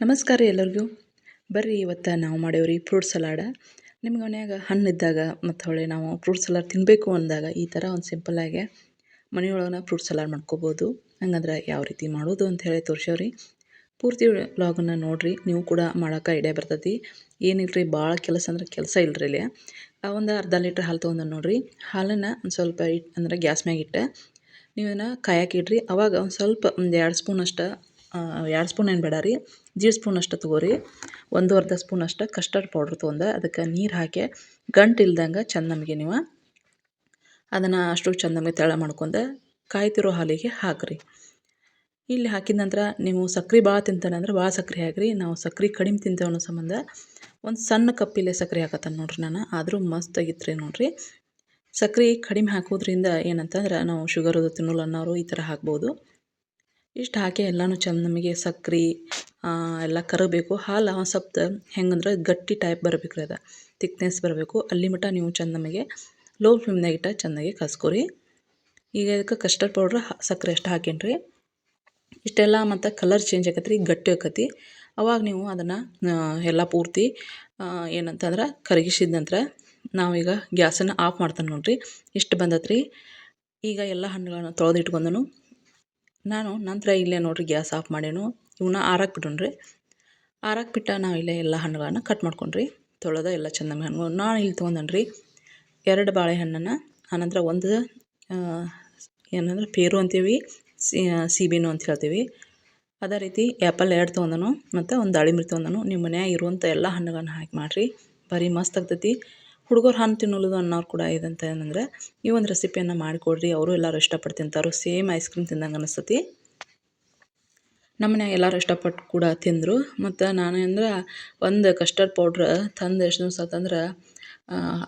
ನಮಸ್ಕಾರ ಎಲ್ಲರಿಗೂ. ಬರ್ರಿ, ಇವತ್ತು ನಾವು ಮಾಡೇವ್ರಿ ಫ್ರೂಟ್ ಸಲಾಡ. ನಿಮ್ಮ ಮನ್ಯಾಗ ಹಣ್ಣಿದ್ದಾಗ ಮತ್ತು ಹೊಳೆ ನಾವು ಫ್ರೂಟ್ ಸಲಾಡ್ ತಿನ್ನಬೇಕು ಅಂದಾಗ ಈ ಥರ ಒಂದು ಸಿಂಪಲ್ಲಾಗೆ ಮನೆಯೊಳಗೆ ಫ್ರೂಟ್ ಸಲಾಡ್ ಮಾಡ್ಕೋಬೋದು. ಹಂಗಂದ್ರೆ ಯಾವ ರೀತಿ ಮಾಡೋದು ಅಂತ ಹೇಳಿ ತೋರಿಸೋರಿ ಪೂರ್ತಿ ವ್ಲಾಗನ್ನು ನೋಡಿರಿ, ನೀವು ಕೂಡ ಮಾಡೋಕೆ ಐಡಿಯಾ ಬರ್ತೈತಿ. ಏನಿಲ್ಲರಿ ಭಾಳ ಕೆಲಸ ಅಂದ್ರೆ ಕೆಲಸ ಇಲ್ಲರಿ ಇಲ್ಲಿ. ಒಂದು ಅರ್ಧ ಲೀಟ್ರ್ ಹಾಲು ತೊಗೊಂಡು ನೋಡಿರಿ. ಹಾಲನ್ನು ಒಂದು ಸ್ವಲ್ಪ ಇಟ್ಟು ಅಂದ್ರೆ ಗ್ಯಾಸ್ ಮ್ಯಾಗ ಇಟ್ಟು, ನೀವು ಇದನ್ನು ಕಾಯಕ್ಕೆ ಇಡ್ರಿ. ಅವಾಗ ಒಂದು ಸ್ವಲ್ಪ ಒಂದು ಎರಡು ಸ್ಪೂನ್ ಅಷ್ಟು ಎರಡು ಸ್ಪೂನ್ ಏನು ಬೇಡ ರೀ. ಜೀರು ಸ್ಪೂನ್ ಅಷ್ಟು ತೊಗೋರಿ. ಒಂದು ಅರ್ಧ ಸ್ಪೂನ್ ಅಷ್ಟು ಕಸ್ಟರ್ಡ್ ಪೌಡ್ರ್ ತೊಗೊಂಡು. ಅದಕ್ಕೆ ನೀರು ಹಾಕಿ ಗಂಟು ಇಲ್ದಂಗೆ ಚೆಂದ ನಮಗೆ ನೀವು ಅದನ್ನು ಅಷ್ಟು ಚೆಂದ ನಮಗೆ ತೆಳ ಮಾಡ್ಕೊಂಡು. ಕಾಯ್ತಿರೋ ಹಾಲಿಗೆ ಹಾಕಿರಿ. ಇಲ್ಲಿ ಹಾಕಿದ ನಂತರ ನೀವು ಸಕ್ರೆ ಭಾಳ ತಿಂತಾನೆ ಅಂದರೆ ಭಾಳ ಸಕ್ರೆ ಹಾಕಿರಿ. ನಾವು ಸಕ್ರೆ ಕಡಿಮೆ ತಿಂತೇವೆ ಅನ್ನೋ ಸಂಬಂಧ ಒಂದು ಸಣ್ಣ ಕಪ್ಪಿಲೆ ಸಕ್ರೆ ಹಾಕತ್ತಾನೆ ನೋಡ್ರಿ ನಾನು. ಆದರೂ ಮಸ್ತ್ ಆಗಿತ್ತು ನೋಡಿರಿ. ಸಕ್ರೆ ಕಡಿಮೆ ಹಾಕೋದ್ರಿಂದ ಏನಂತಂದ್ರೆ ನಾವು ಶುಗರ್ ತಿನ್ನೋಲ್ಲ ಅನ್ನೋರು ಈ ಥರ ಹಾಕ್ಬೋದು. ಇಷ್ಟು ಹಾಕಿ ಎಲ್ಲನೂ ಚಂದ ನಮಗೆ ಸಕ್ರೆ ಎಲ್ಲ ಕರಗಬೇಕು ಹಾಲು ಒಂದು ಸ್ವಲ್ಪ ಹೆಂಗಂದ್ರೆ ಗಟ್ಟಿ ಟೈಪ್ ಬರ್ಬೇಕು ರೀ ಅದು. ತಿಕ್ನೆಸ್ ಬರಬೇಕು. ಅಲ್ಲಿ ಮಟ್ಟ ನೀವು ಚಂದ ನಮಗೆ ಲೋ ಫ್ಲೇಮ್ನಾಗ ಇಟ್ಟ ಚೆನ್ನಾಗಿ ಕಸ್ಕೊರಿ ಈಗ ಇದಕ್ಕೆ ಕಸ್ಟರ್ಡ್ ಪೌಡ್ರ್ ಸಕ್ಕರೆ ಅಷ್ಟು ಹಾಕೀನಿ ರೀ ಇಷ್ಟೆಲ್ಲ ಮತ್ತು ಕಲರ್ ಚೇಂಜ್ ಆಕೈತೆ ರೀ ಗಟ್ಟಿ ಆಕತಿ ಅವಾಗ ನೀವು ಅದನ್ನು ಎಲ್ಲ ಪೂರ್ತಿ ಏನಂತಂದ್ರೆ ಕರಗಿಸಿದ ನಂತರ ನಾವೀಗ ಗ್ಯಾಸನ್ನು ಆಫ್ ಮಾಡ್ತಾನೆ ನೋಡಿರಿ. ಇಷ್ಟು ಬಂದತ್ರಿ. ಈಗ ಎಲ್ಲ ಹಣ್ಣುಗಳನ್ನು ತೊಳೆದು ಇಟ್ಕೊಂಡನು ನಾನು ನಂತರ ಇಲ್ಲೇ ನೋಡ್ರಿ ಗ್ಯಾಸ್ ಆಫ್ ಮಾಡೇನು ಇವನ್ನ ಆರಕ್ಕೆ ಬಿಡೋಣ ರೀ ಆರಾಕ್ಬಿಟ್ಟ ನಾವು ಇಲ್ಲೇ ಎಲ್ಲ ಹಣ್ಣುಗಳನ್ನು ಕಟ್ ಮಾಡ್ಕೊಂಡ್ರಿ. ತೊಳೆದ ಎಲ್ಲ ಚೆಂದ ಹಣ್ಣು ನಾನು ಇಲ್ಲಿ ತೊಗೊಂಡನು ರೀ ಎರಡು ಬಾಳೆಹಣ್ಣನ್ನು ಆನಂತರ ಒಂದು ಏನಂದ್ರೆ ಪೇರು ಅಂತೀವಿ ಸೀಬೆನೂ ಅಂತ ಹೇಳ್ತೀವಿ. ಅದೇ ರೀತಿ ಆ್ಯಪಲ್ ಎರಡು ತೊಗೊಂಡನು, ಮತ್ತು ಒಂದು ದಾಳಿಂಬೆ ತೊಗೊಂಡನು. ನಿಮ್ಮ ಮನ್ಯಾಗ ಇರುವಂಥ ಎಲ್ಲ ಹಣ್ಣುಗಳನ್ನ ಹಾಕಿ ಮಾಡಿರಿ. ಭಾರಿ ಮಸ್ತ್ ಆಗ್ತೈತಿ. ಹುಡುಗರು ಹಣ್ಣು ತಿನ್ನೋಲ್ಲದು ಅನ್ನೋರು ಕೂಡ ಇದಂತ ಏನಂದ್ರೆ ಈ ಒಂದು ರೆಸಿಪಿಯನ್ನು ಮಾಡಿಕೊಡ್ರಿ, ಅವರು ಎಲ್ಲರೂ ಇಷ್ಟಪಟ್ಟು ತಿಂತಾರೆ, ಸೇಮ್ ಐಸ್ ಕ್ರೀಮ್ ತಿಂದಂಗೆ ಅನಿಸ್ತತಿ. ನಮ್ಮನೆ ಎಲ್ಲರೂ ಇಷ್ಟಪಟ್ಟು ಕೂಡ ತಿಂದರು. ಮತ್ತು ನಾನು ಅಂದ್ರೆ ಒಂದು ಕಸ್ಟರ್ಡ್ ಪೌಡ್ರ್ ತಂದು ಎಷ್ಟು ದಿವಸ ಆತಂದ್ರೆ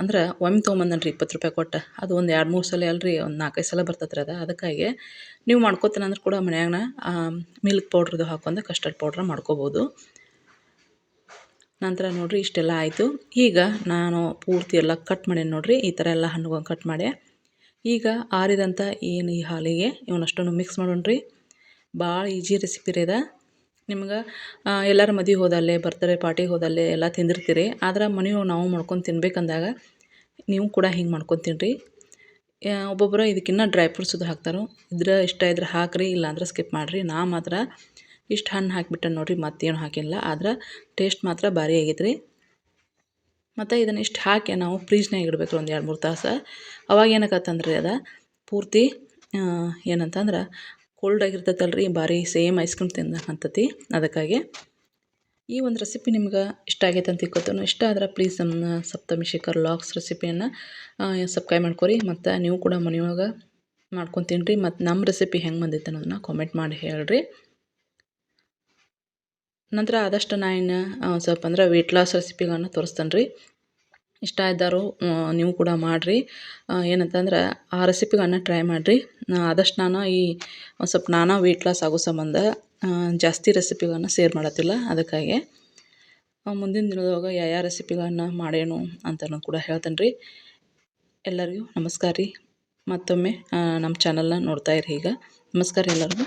ಅಂದ್ರೆ ಒಮ್ಮೆ ತೊಗೊಂಬಂದನ್ರಿ, ಇಪ್ಪತ್ತು ರೂಪಾಯಿ ಕೊಟ್ಟು. ಅದು ಒಂದು ಎರಡು ಮೂರು ಸಲ ಅಲ್ರಿ, ಒಂದು ನಾಲ್ಕೈದು ಸಲ ಬರ್ತತ್ರಿ ಅದು. ಅದಕ್ಕಾಗಿ ನೀವು ಮಾಡ್ಕೋತೀನಂದ್ರೆ ಕೂಡ ಮನ್ಯಾಗ ಮಿಲ್ಕ್ ಪೌಡ್ರದು ಹಾಕೊಂಡು ಕಸ್ಟರ್ಡ್ ಪೌಡ್ರ್ ಮಾಡ್ಕೋಬೋದು. ನಂತರ ನೋಡಿರಿ ಇಷ್ಟೆಲ್ಲ ಆಯಿತು. ಈಗ ನಾನು ಪೂರ್ತಿ ಎಲ್ಲ ಕಟ್ ಮಾಡೇನಿ ನೋಡಿರಿ. ಈ ಥರ ಎಲ್ಲ ಹಣ್ಣುಗಳು ಕಟ್ ಮಾಡಿ. ಈಗ ಆರಿದಂಥ ಏನು ಈ ಹಾಲಿಗೆ? ಇವನಷ್ಟನ್ನು ಮಿಕ್ಸ್ ಮಾಡೋಣ್ರಿ. ಭಾಳ ಈಜಿ ರೆಸಿಪಿ ರೀ ಇದೆ. ನಿಮ್ಗೆ ಎಲ್ಲರ ಮದುವೆ ಹೋದಲ್ಲೇ ಬರ್ತಾರೆ ಪಾರ್ಟಿ ಹೋದಲ್ಲೇ ಎಲ್ಲ ತಿಂದಿರ್ತೀರಿ. ಆದ್ರೆ ಮನೆಯೊಳಗೆ ನಾವು ಮಾಡ್ಕೊಂಡು ತಿನ್ಬೇಕಂದಾಗ ನೀವು ಕೂಡ ಹಿಂಗೆ ಮಾಡ್ಕೊಂಡು ತಿನ್ನಿರಿ ಒಬ್ಬೊಬ್ಬರು ಇದಕ್ಕಿನ್ನ ಡ್ರೈ ಫ್ರೂಟ್ಸ್ ಇದು ಹಾಕ್ತಾರೋ, ಇದ್ರೆ ಇಷ್ಟ ಇದ್ರೆ ಹಾಕಿರಿ, ಇಲ್ಲಾಂದ್ರೆ ಸ್ಕಿಪ್ ಮಾಡಿರಿ. ನಾ ಮಾತ್ರ ಇಷ್ಟು ಹಣ್ಣು ಹಾಕಿಬಿಟ್ಟೆ ನೋಡಿರಿ, ಮತ್ತೇನು ಹಾಕಿಲ್ಲ. ಆದ್ರೆ ಟೇಸ್ಟ್ ಮಾತ್ರ ಭಾರಿ ಆಗೈತೆ ರೀ. ಮತ್ತು ಇದನ್ನು ಇಷ್ಟು ಹಾಕಿ ನಾವು ಫ್ರೀಜ್ನಾಗ ಇಡಬೇಕು ಒಂದು ಎರಡು ಮೂರು ತಾಸು. ಅವಾಗ ಏನಾಗತ್ತಂದ್ರೆ ಅದು? ಪೂರ್ತಿ ಏನಂತಂದ್ರೆ ಕೋಲ್ಡ್ ಆಗಿರ್ತೈತಲ್ಲ ರೀ ಭಾರಿ ಸೇಮ್ ಐಸ್ ಕ್ರೀಮ್ ತಿಂದ ಅಂತತಿ ಅದಕ್ಕಾಗಿ ಈ ಒಂದು ರೆಸಿಪಿ ನಿಮ್ಗೆ ಇಷ್ಟ ಆಗೈತೆ ಅಂತ ತಿಳ್ಕೊತಾನು. ಇಷ್ಟ ಆದ್ರೆ ಪ್ಲೀಸ್ ನಮ್ಮ ಸಪ್ತಮಿ ಶೇಖರ್ ಲಾಕ್ಸ್ ರೆಸಿಪಿಯನ್ನು ಸಬ್ಸ್ಕ್ರೈಬ್ ಮಾಡ್ಕೊರಿ. ಮತ್ತು ನೀವು ಕೂಡ ಮನೆಯೊಳಗೆ ಮಾಡ್ಕೊತೀನಿ ರೀ ಮತ್ತು ನಮ್ಮ ರೆಸಿಪಿ ಹೆಂಗೆ ಬಂದಿತ್ತು ಅನ್ನೋದನ್ನ ಕಾಮೆಂಟ್ ಮಾಡಿ ಹೇಳಿರಿ. ನಂತರ ಆದಷ್ಟು ನಾ ಇನ್ನು ಸ್ವಲ್ಪ ಅಂದ್ರೆ ವೆಯ್ಟ್ ಲಾಸ್ ರೆಸಿಪಿಗಳನ್ನು ತೋರಿಸ್ತೇನೆ ರೀ ಇಷ್ಟ ಇದ್ದಾರು ನೀವು ಕೂಡ ಮಾಡಿರಿ. ಏನಂತಂದ್ರೆ ಆ ರೆಸಿಪಿಗಳನ್ನ ಟ್ರೈ ಮಾಡಿರಿ. ಆದಷ್ಟು ನಾನು ಈ, ಒಂದು ಸ್ವಲ್ಪ ನಾನು ವೆಯ್ಟ್ ಲಾಸ್ ಆಗೋ ಸಂಬಂಧ ಜಾಸ್ತಿ ರೆಸಿಪಿಗಳನ್ನ ಸೇರ್ ಮಾಡತ್ತಿಲ್ಲ. ಅದಕ್ಕಾಗಿ ಮುಂದಿನ ದಿನದೊಳಗೆ ಯಾವ ಯಾವ ರೆಸಿಪಿಗಳನ್ನು ಮಾಡೇನು ಅಂತಲೂ ಕೂಡ ಹೇಳ್ತೇನೆ ರೀ ಎಲ್ಲರಿಗೂ ನಮಸ್ಕಾರ ರೀ. ಮತ್ತೊಮ್ಮೆ ನಮ್ಮ ಚಾನಲ್ನ ನೋಡ್ತಾ ಇರಿ ಈಗ. ನಮಸ್ಕಾರ ಎಲ್ಲರಿಗೂ.